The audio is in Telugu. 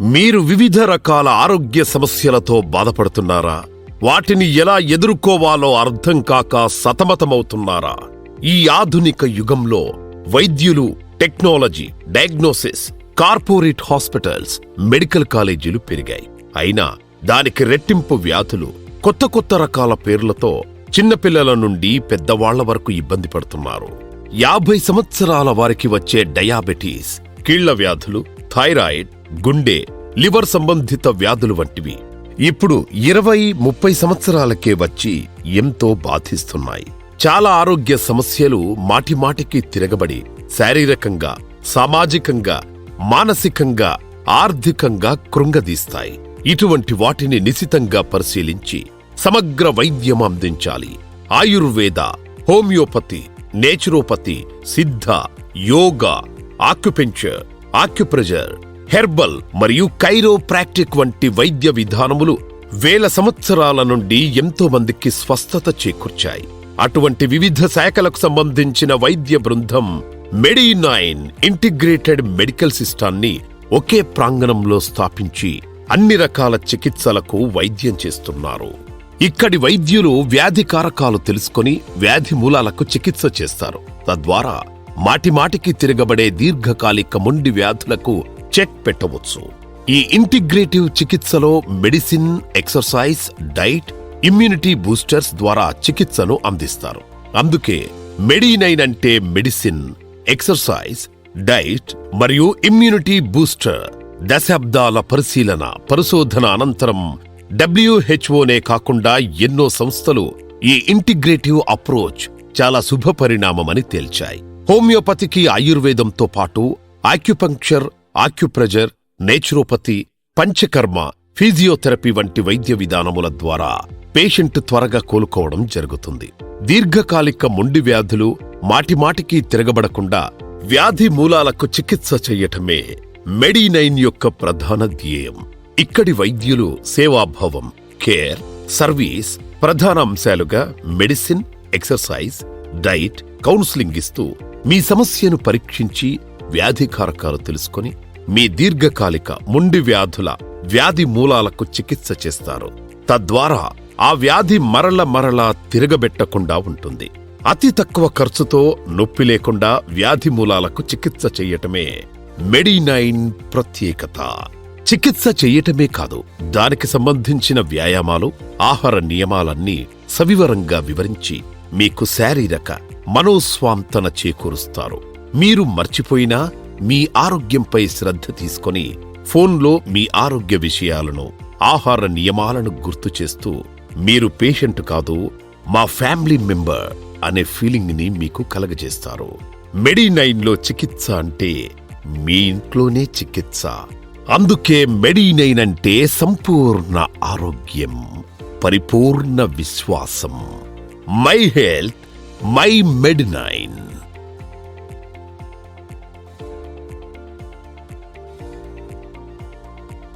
మీరు వివిధ రకాల ఆరోగ్య సమస్యలతో బాధపడుతున్నారా? వాటిని ఎలా ఎదుర్కోవాలో అర్థం కాక సతమతమవుతున్నారా? ఈ ఆధునిక యుగంలో వైద్యులు technology diagnosis corporate hospitals medical కాలేజీలు పెరిగాయి. అయినా దానికి రెట్టింపు వ్యాధులు కొత్త కొత్త రకాల పేర్లతో చిన్నపిల్లల నుండి పెద్దవాళ్ళ వరకు ఇబ్బంది పడుతున్నారు. యాభై సంవత్సరాల వారికి వచ్చే డయాబెటీస్ కీళ్ళ వ్యాధులు థైరాయిడ్ గుండె లివర్ సంబంధిత వ్యాధులు వంటివి. ఇప్పుడు ఇరవై ముప్పై సంవత్సరాలకే వచ్చి ఎంతో బాధిస్తున్నాయి. చాలా ఆరోగ్య సమస్యలు మాటిమాటికి తిరగబడి శారీరకంగా సామాజికంగా మానసికంగా ఆర్థికంగా కృంగదీస్తాయి. ఇటువంటి వాటిని నిశితంగా పరిశీలించి సమగ్ర వైద్యం అందించాలి. Ayurveda homoeopathy naturopathy Siddha yoga acupuncture acupressure herbal మరియు కైరోప్రాక్టిక్ వంటి వైద్య విధానములు వేల సంవత్సరాల నుండి ఎంతో మందికి స్వస్థత చేకూర్చాయి. అటువంటి వివిధ శాఖలకు సంబంధించిన వైద్య బృందం మెడినైన్ ఇంటిగ్రేటెడ్ మెడికల్ సిస్టాన్ని ఒకే ప్రాంగణంలో స్థాపించి అన్ని రకాల చికిత్సలకు వైద్యం చేస్తున్నారు. ఇక్కడి వైద్యులు వ్యాధి కారకాలు తెలుసుకొని వ్యాధి మూలాలకు చికిత్స చేస్తారు. తద్వారా మాటిమాటికి తిరగబడే దీర్ఘకాలిక మొండి వ్యాధులకు చెక్ పెట్టవచ్చు. ఈ ఇంటిగ్రేటివ్ చికిత్సలో medicine exercise diet immunity boosters ద్వారా చికిత్సను అందిస్తారు. అందుకే మెడినైన్ అంటే మెడిసిన్ ఎక్సర్సైజ్ డైట్ మరియు ఇమ్యూనిటీ బూస్టర్ దశాబ్దాల పరిశీలన పరిశోధన అనంతరం డబ్ల్యూహెచ్ఓనే కాకుండా ఎన్నో సంస్థలు ఈ ఇంటిగ్రేటివ్ అప్రోచ్ చాలా శుభ పరిణామమని తేల్చాయి. హోమియోపతికి ఆయుర్వేదంతో పాటు acupuncture acupressure naturopathy Panchakarma physiotherapy వంటి వైద్య విధానముల ద్వారా పేషెంట్ త్వరగా కోలుకోవడం జరుగుతుంది. దీర్ఘకాలిక మొండి వ్యాధులు మాటిమాటికి తిరగబడకుండా వ్యాధి మూలాలకు చికిత్స చెయ్యటమే మెడినైన్ యొక్క ప్రధాన ధ్యేయం. ఇక్కడి వైద్యులు సేవాభావం కేర్ సర్వీస్ ప్రధాన అంశాలుగా మెడిసిన్ ఎక్సర్సైజ్ డైట్ కౌన్సిలింగ్ ఇస్తూ మీ సమస్యను పరీక్షించి వ్యాధి కారకాలు తెలుసుకొని మీ దీర్ఘకాలిక ముండి వ్యాధుల వ్యాధి మూలాలకు చికిత్స చేస్తారు. తద్వారా ఆ వ్యాధి మరల మరలా తిరగబెట్టకుండా ఉంటుంది. అతి తక్కువ ఖర్చుతో నొప్పి లేకుండా వ్యాధి మూలాలకు చికిత్స చెయ్యటమే మెడినైన్ ప్రత్యేకత. చికిత్స చెయ్యటమే కాదు దానికి సంబంధించిన వ్యాయామాలు ఆహార నియమాలన్నీ సవివరంగా వివరించి మీకు శారీరక మనోస్వాంతన చేకూరుస్తారు. మీరు మర్చిపోయినా మీ ఆరోగ్యంపై శ్రద్ధ తీసుకొని ఫోన్లో మీ ఆరోగ్య విషయాలను ఆహార నియమాలను గుర్తు చేస్తూ మీరు పేషెంట్ కాదు మా ఫ్యామిలీ మెంబర్ అనే ఫీలింగ్ని మీకు కలగజేస్తారు. మెడినైన్లో చికిత్స అంటే మీ ఇంట్లోనే చికిత్స. అందుకే మెడినైన్ అంటే సంపూర్ణ ఆరోగ్యం పరిపూర్ణ విశ్వాసం. My health my Medinine.